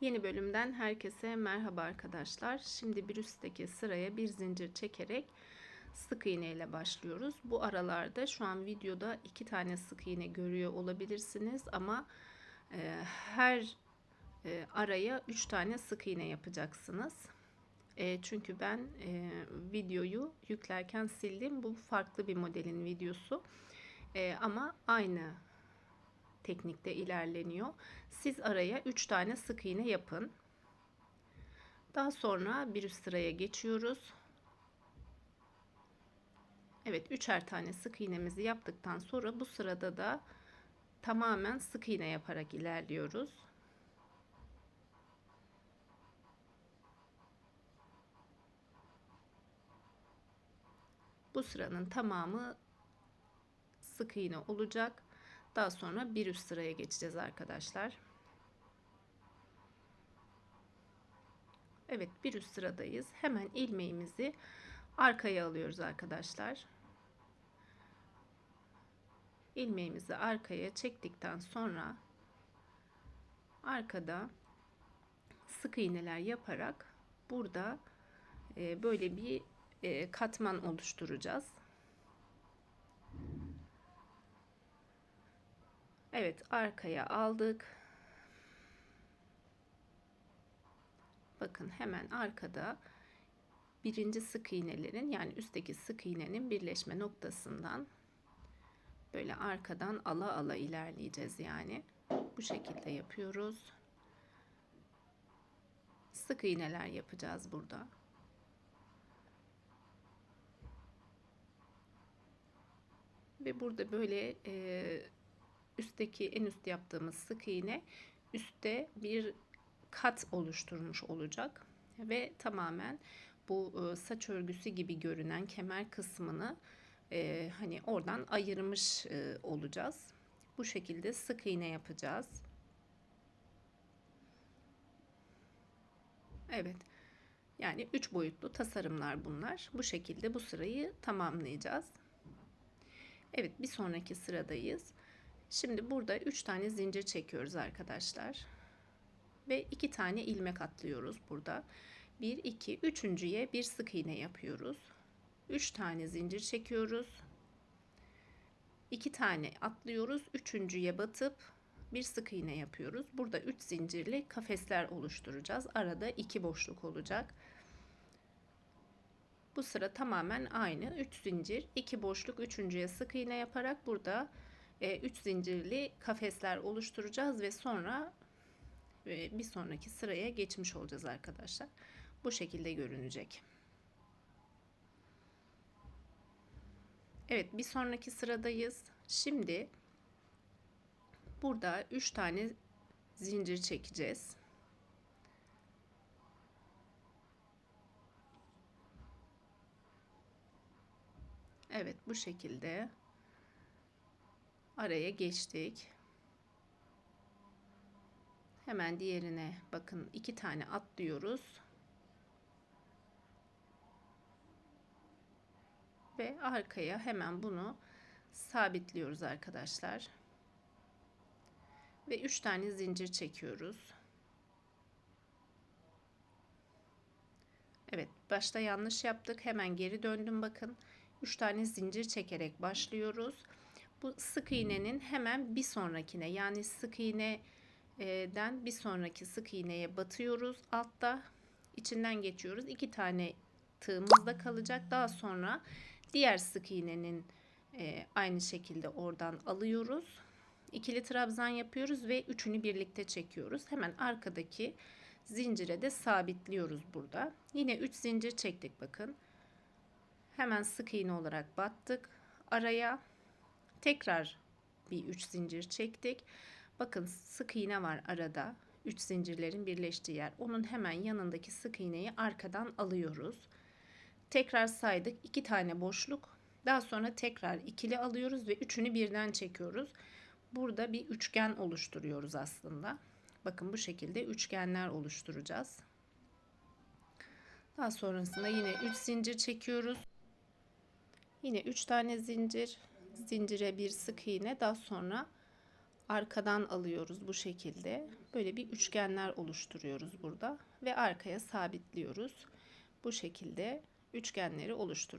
Yeni bölümden herkese merhaba arkadaşlar. Şimdi bir üstteki sıraya bir zincir çekerek sık iğne ile başlıyoruz. Bu aralarda şu an videoda iki tane sık iğne görüyor olabilirsiniz ama e, her e, araya üç tane sık iğne yapacaksınız. E, çünkü ben e, videoyu yüklerken sildim. Bu farklı bir modelin videosu. E, ama aynı teknikte ilerleniyor. Siz araya 3 tane sık iğne yapın. Daha sonra bir üst sıraya geçiyoruz. Evet, üçer tane sık iğnemizi yaptıktan sonra bu sırada da tamamen sık iğne yaparak ilerliyoruz. Bu sıranın tamamı sık iğne olacak. Daha sonra bir üst sıraya geçeceğiz arkadaşlar. Evet bir üst sıradayız. Hemen ilmeğimizi arkaya alıyoruz arkadaşlar. İlmeğimizi arkaya çektikten sonra arkada sık iğneler yaparak burada e, böyle bir e, katman oluşturacağız. Evet arkaya aldık. Bakın hemen arkada birinci sık iğnelerin yani üstteki sık iğnenin birleşme noktasından böyle arkadan ala ala ilerleyeceğiz yani. Bu şekilde yapıyoruz. Sık iğneler yapacağız burada. Ve burada böyle e, üstteki en üst yaptığımız sık iğne üstte bir kat oluşturmuş olacak ve tamamen bu e, saç örgüsü gibi görünen kemer kısmını e, hani oradan ayırmış e, olacağız. Bu şekilde sık iğne yapacağız. Evet. Yani üç boyutlu tasarımlar bunlar. Bu şekilde bu sırayı tamamlayacağız. Evet bir sonraki sıradayız. Şimdi burada 3 tane zincir çekiyoruz arkadaşlar. Ve 2 tane ilmek atlıyoruz burada. 1 2 üçüncüye bir sık iğne yapıyoruz. 3 tane zincir çekiyoruz. 2 tane atlıyoruz. Üçüncüye batıp bir sık iğne yapıyoruz. Burada 3 zincirli kafesler oluşturacağız. Arada 2 boşluk olacak. Bu sıra tamamen aynı. 3 zincir, 2 boşluk, üçüncüye sık iğne yaparak burada 3 e, zincirli kafesler oluşturacağız ve sonra e, bir sonraki sıraya geçmiş olacağız arkadaşlar. Bu şekilde görünecek. Evet bir sonraki sıradayız. Şimdi burada 3 tane zincir çekeceğiz. Evet bu şekilde araya geçtik. Hemen diğerine bakın iki tane atlıyoruz. Ve arkaya hemen bunu sabitliyoruz arkadaşlar. Ve üç tane zincir çekiyoruz. Evet başta yanlış yaptık. Hemen geri döndüm bakın. 3 tane zincir çekerek başlıyoruz bu sık iğnenin hemen bir sonrakine yani sık iğneden bir sonraki sık iğneye batıyoruz. Altta içinden geçiyoruz. iki tane tığımız da kalacak. Daha sonra diğer sık iğnenin e, aynı şekilde oradan alıyoruz. İkili trabzan yapıyoruz ve üçünü birlikte çekiyoruz. Hemen arkadaki zincire de sabitliyoruz burada. Yine 3 zincir çektik bakın. Hemen sık iğne olarak battık. Araya Tekrar bir 3 zincir çektik. Bakın sık iğne var arada. 3 zincirlerin birleştiği yer. Onun hemen yanındaki sık iğneyi arkadan alıyoruz. Tekrar saydık. 2 tane boşluk. Daha sonra tekrar ikili alıyoruz ve üçünü birden çekiyoruz. Burada bir üçgen oluşturuyoruz aslında. Bakın bu şekilde üçgenler oluşturacağız. Daha sonrasında yine 3 zincir çekiyoruz. Yine 3 tane zincir zincire bir sık iğne daha sonra arkadan alıyoruz bu şekilde. Böyle bir üçgenler oluşturuyoruz burada ve arkaya sabitliyoruz. Bu şekilde üçgenleri oluşturuyoruz.